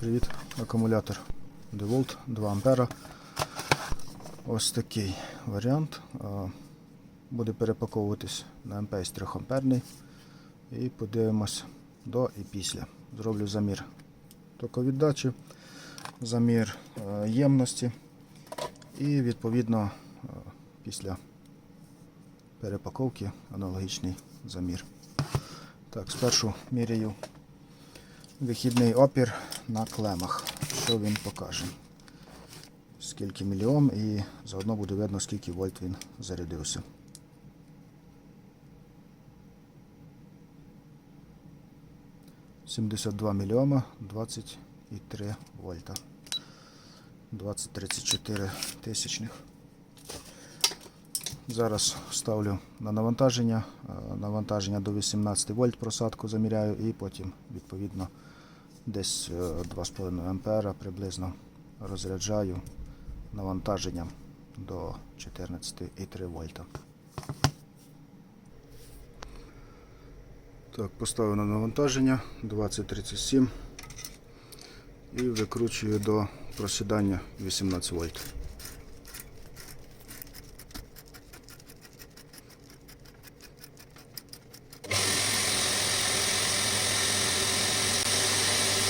Привіт, акумулятор DeWalt 2 ампера. Ось такий варіант. Буде перепаковуватись на МПС 3 амперний. І подивимось до і після. Зроблю замір токовіддачі, замір е, ємності і відповідно е, після перепаковки аналогічний замір. Так, спершу міряю вихідний опір на клемах. Що він покаже? Скільки мільйом і заодно буде видно, скільки вольт він зарядився. Сімдесят два мільйома 23 вольта. 20-34 тисячних. Зараз ставлю на навантаження. Е, Навантаження до 18 вольт просадку заміряю і потім відповідно десь е, 2,5 ампера приблизно розряджаю навантаженням до 14,3 вольта. Так, поставив на навантаження 2037 і викручую до просідання 18 вольт.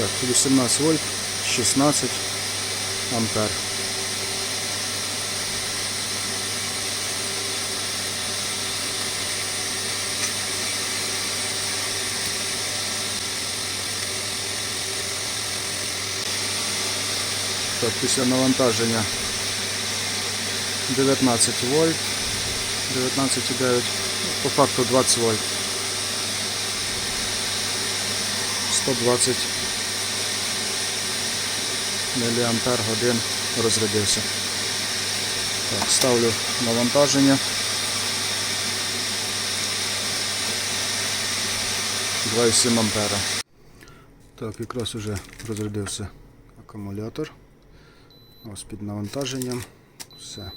Так, 18 вольт, 16 ампер. Так, після навантаження 19 вольт, 19,9, по факту 20 вольт. 120 міліампер годин розрядився. Так, ставлю навантаження. 2,7 ампера. Так, якраз уже розрядився акумулятор. Ось під навантаженням. Все.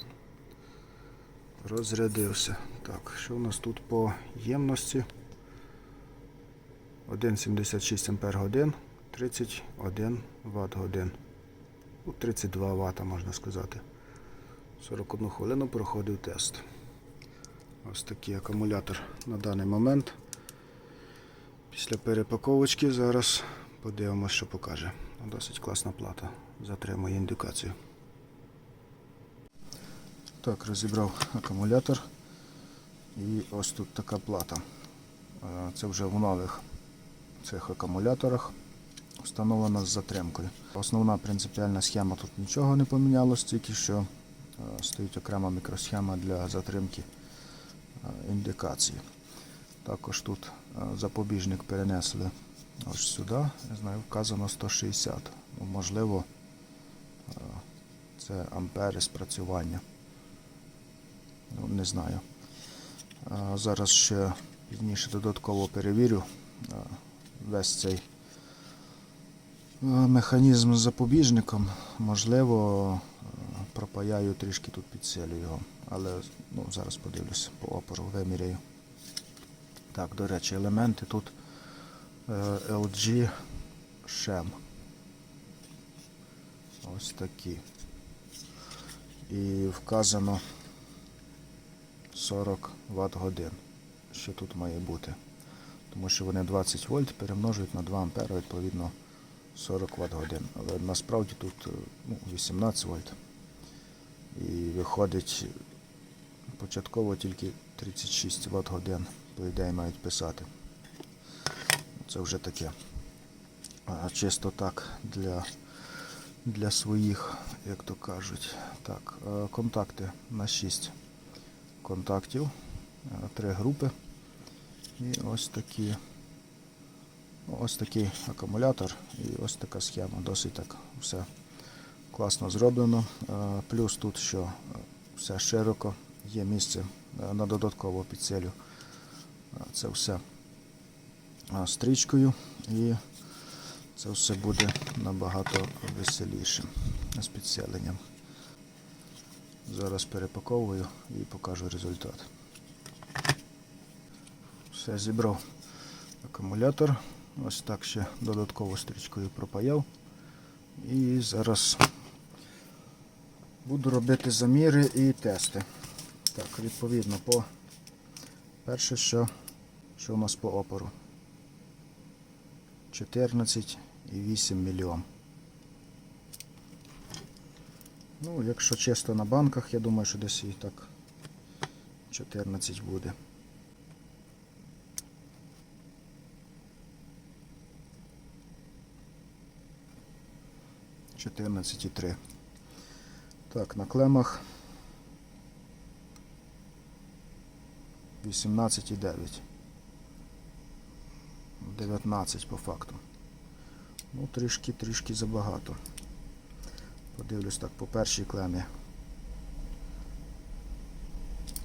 Розрядився. Так, що у нас тут по ємності? 1,76 ампер годин, 31 Вт годин. Ну, 32 Вт можна сказати. 41 хвилину проходив тест. Ось такий акумулятор на даний момент. Після перепаковочки зараз подивимося, що покаже. Досить класна плата. Затримує індикацію. Так, розібрав акумулятор. І ось тут така плата. Е, Це вже в нових цих акумуляторах встановлена з затримкою. Основна принципіальна схема тут нічого не помінялось, тільки що е, стоїть окрема мікросхема для затримки е, індикації. Також тут е, запобіжник перенесли ось сюди, я знаю, вказано 160. Ну, Можливо, це ампери спрацювання. Ну, не знаю. Зараз ще пізніше додатково перевірю весь цей механізм з запобіжником. Можливо, е, пропаяю трішки тут підсилю його, але ну, зараз подивлюся по опору, виміряю. Так, до речі, елементи тут е, LG Shem. Ось такі. І вказано 40 Вт годин. Що тут має бути? Тому що вони 20 вольт перемножують на 2 ампера, відповідно 40 Вт годин. Але насправді тут е, ну, 18 вольт. І виходить початково тільки 36 Вт годин, по ідеї мають писати. Це вже таке. А, чисто так для, для своїх, як то кажуть. Так, е, контакти на 6 контактів, е, три групи. І ось такі. Ось такий акумулятор і ось така схема. Досить так все класно зроблено. Е, Плюс тут, що е, все широко, є місце е, на додаткову підсилю. Е, Це все стрічкою і це все буде набагато веселіше з підсиленням. Зараз перепаковую і покажу результат. Все, зібрав акумулятор. Ось так ще додатково стрічкою пропаяв. І зараз буду робити заміри і тести. Так, відповідно, по перше, що, що у нас по опору. 14,8 мільйон. Ну, якщо чисто на банках, я думаю, що десь і так 14 буде. Чотирнадцять і три. Так, на клемах 18,9. 19 по факту. Ну, трішки, трішки забагато. Подивлюсь так по першій клемі.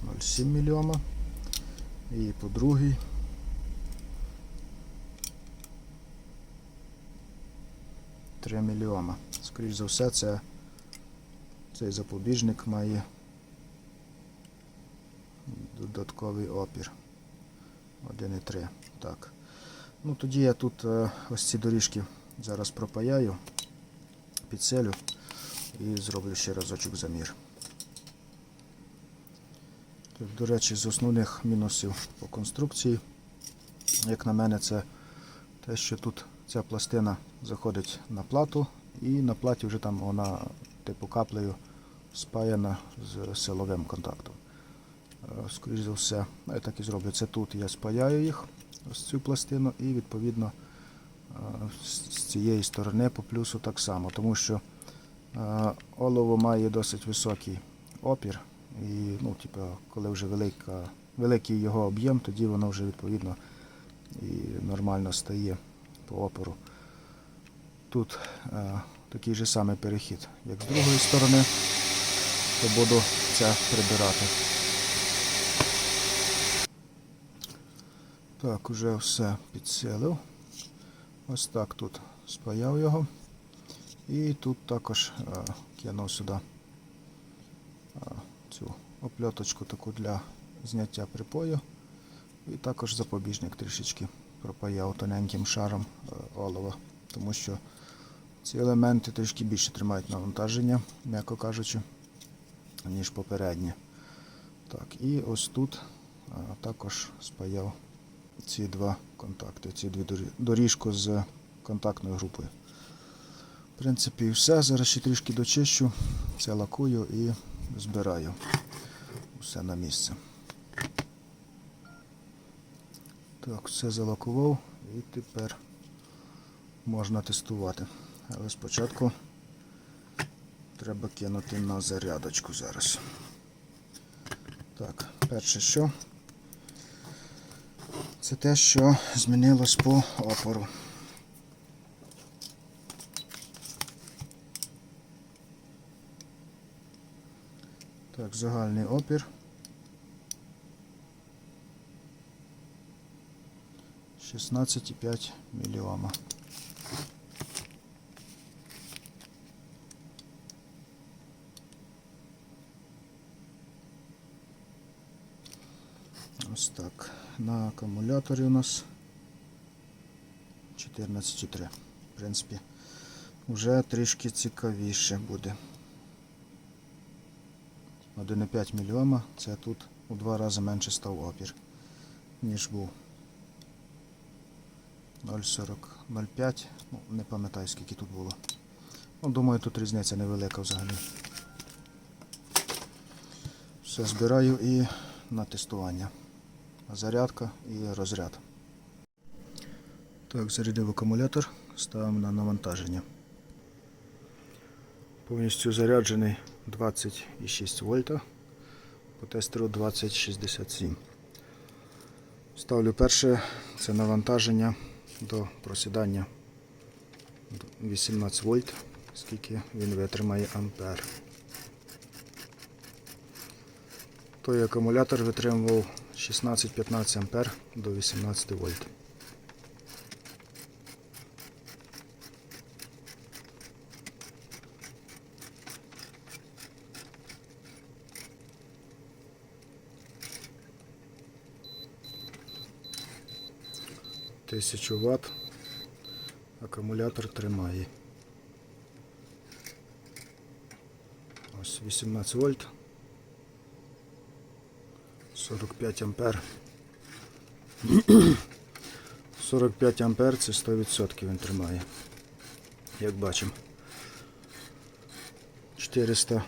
0,7 мільйона. І по другій. Три мільйона. Скоріше за все, це цей запобіжник має додатковий опір. 1,3. Так. Ну тоді я тут е, ось ці доріжки зараз пропаяю, підселю і зроблю ще разочок замір. Так, до речі, з основних мінусів по конструкції, як на мене, це те, що тут ця пластина заходить на плату і на платі вже там вона типу каплею спаяна з силовим контактом. Е, Скоріше за все, я так і зроблю. Це тут я спаяю їх, ось цю пластину, і відповідно е, з з цієї сторони по плюсу так само, тому що е, олово має досить високий опір. І ну, типу, коли вже велика, великий його об'єм, тоді воно вже відповідно і нормально стає по опору. Тут е, такий же самий перехід, як з другої сторони, то буду це прибирати. Так, уже все підсилив. Ось так тут спаяв його. І тут також е, кинув сюди е, цю опльоточку таку для зняття припою. І також запобіжник трішечки пропаяв тоненьким шаром е, олова, тому що ці елементи трішки більше тримають навантаження, м'яко кажучи, ніж попередні. Так, і ось тут також спаяв ці два контакти, ці дві дорі- доріжку з контактною групою. В принципі, все. Зараз ще трішки дочищу, це лакую і збираю все на місце. Так, все залакував і тепер можна тестувати. Але спочатку треба кинути на зарядочку зараз. Так, перше що? Це те, що змінилось по опору. Так, загальний опір. 16,5 мільйома. Ось так. На акумуляторі у нас 14,3. В принципі, вже трішки цікавіше буде. 1,5 мільйома. Це тут у два рази менше став опір, ніж був. 0,40, 0,5. Ну, не пам'ятаю скільки тут було. Ну, думаю, тут різниця невелика взагалі. Все збираю і на тестування. Зарядка і розряд. Так, зарядив акумулятор, ставимо на навантаження. Повністю заряджений 20,6 вольта. По тестеру 2067. Ставлю перше це навантаження до просідання 18 вольт, скільки він витримає ампер. Той акумулятор витримував 16-15 ампер до 18 вольт. Тисячу Вт акумулятор тримає. Ось 18 вольт. 45 ампер. 45 ампер це 100% він тримає. Як бачимо. 400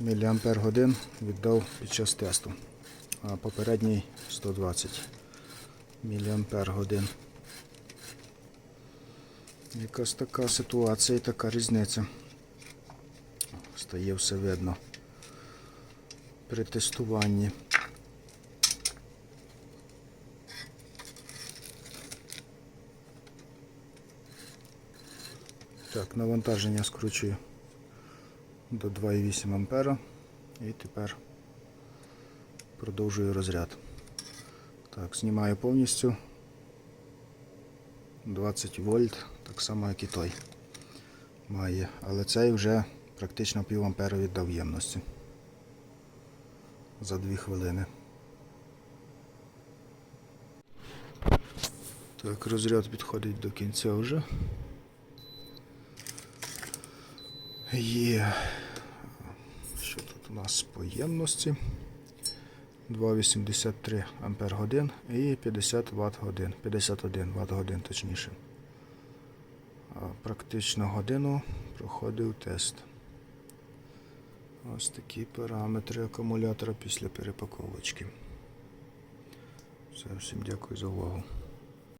міліампер годин віддав під час тесту. А попередній 120 міліампер годин. Якась така ситуація і така різниця. Стає все видно при тестуванні. Так, навантаження скручую до 2,8 ампера і тепер продовжую розряд. Так, знімаю повністю 20 вольт, так само як і той має, але цей вже практично пів ампера віддав ємності за 2 хвилини. Так, розряд підходить до кінця вже. Є. Що тут у нас по ємності? 2,83 ампер годин і 50 Вт годин. 51 Вт годин точніше. Практично годину проходив тест. Ось такі параметри акумулятора після перепаковочки. Все, всім дякую за увагу.